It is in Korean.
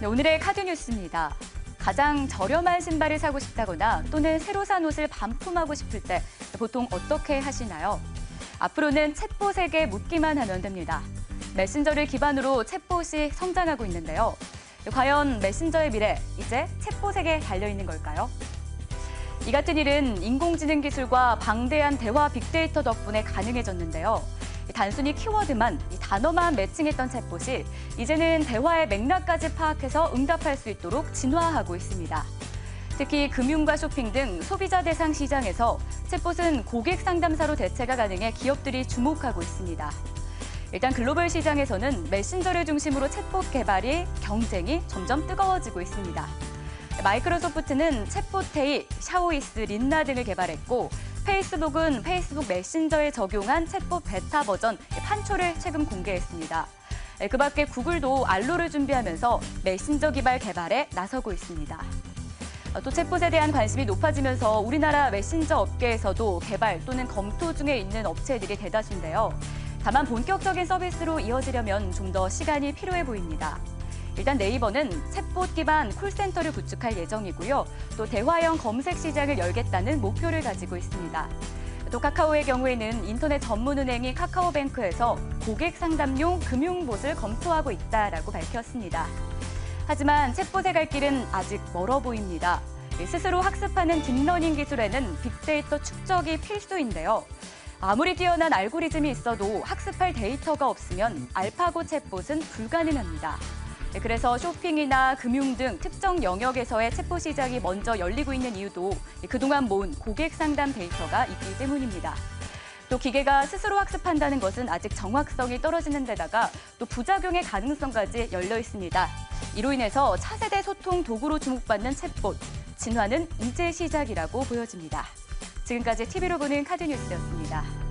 네, 오늘의 카드 뉴스입니다. 가장 저렴한 신발을 사고 싶다거나 또는 새로 산 옷을 반품하고 싶을 때 보통 어떻게 하시나요? 앞으로는 챗봇에게 묻기만 하면 됩니다. 메신저를 기반으로 챗봇이 성장하고 있는데요. 과연 메신저의 미래, 이제 챗봇에게 달려있는 걸까요? 이 같은 일은 인공지능 기술과 방대한 대화 빅데이터 덕분에 가능해졌는데요. 단순히 키워드만, 이 단어만 매칭했던 챗봇이 이제는 대화의 맥락까지 파악해서 응답할 수 있도록 진화하고 있습니다. 특히 금융과 쇼핑 등 소비자 대상 시장에서 챗봇은 고객 상담사로 대체가 가능해 기업들이 주목하고 있습니다. 일단 글로벌 시장에서는 메신저를 중심으로 챗봇 개발이 경쟁이 점점 뜨거워지고 있습니다. 마이크로소프트는 챗봇 테이, 샤오이스, 린나 등을 개발했고 페이스북은 페이스북 메신저에 적용한 챗봇 베타 버전 판초를 최근 공개했습니다. 그 밖에 구글도 알로를 준비하면서 메신저 기반 개발에 나서고 있습니다. 또 챗봇에 대한 관심이 높아지면서 우리나라 메신저 업계에서도 개발 또는 검토 중에 있는 업체들이 대다수인데요. 다만 본격적인 서비스로 이어지려면 좀 더 시간이 필요해 보입니다. 일단 네이버는 챗봇 기반 콜센터를 구축할 예정이고요. 또 대화형 검색 시장을 열겠다는 목표를 가지고 있습니다. 또 카카오의 경우에는 인터넷 전문은행인 카카오뱅크에서 고객 상담용 금융봇을 검토하고 있다라고 밝혔습니다. 하지만 챗봇에 갈 길은 아직 멀어 보입니다. 스스로 학습하는 딥러닝 기술에는 빅데이터 축적이 필수인데요. 아무리 뛰어난 알고리즘이 있어도 학습할 데이터가 없으면 알파고 챗봇은 불가능합니다. 그래서 쇼핑이나 금융 등 특정 영역에서의 챗봇 시장이 먼저 열리고 있는 이유도 그동안 모은 고객 상담 데이터가 있기 때문입니다. 또 기계가 스스로 학습한다는 것은 아직 정확성이 떨어지는 데다가 또 부작용의 가능성까지 열려 있습니다. 이로 인해서 차세대 소통 도구로 주목받는 챗봇, 진화는 이제 시작이라고 보여집니다. 지금까지 TV로 보는 카드뉴스였습니다.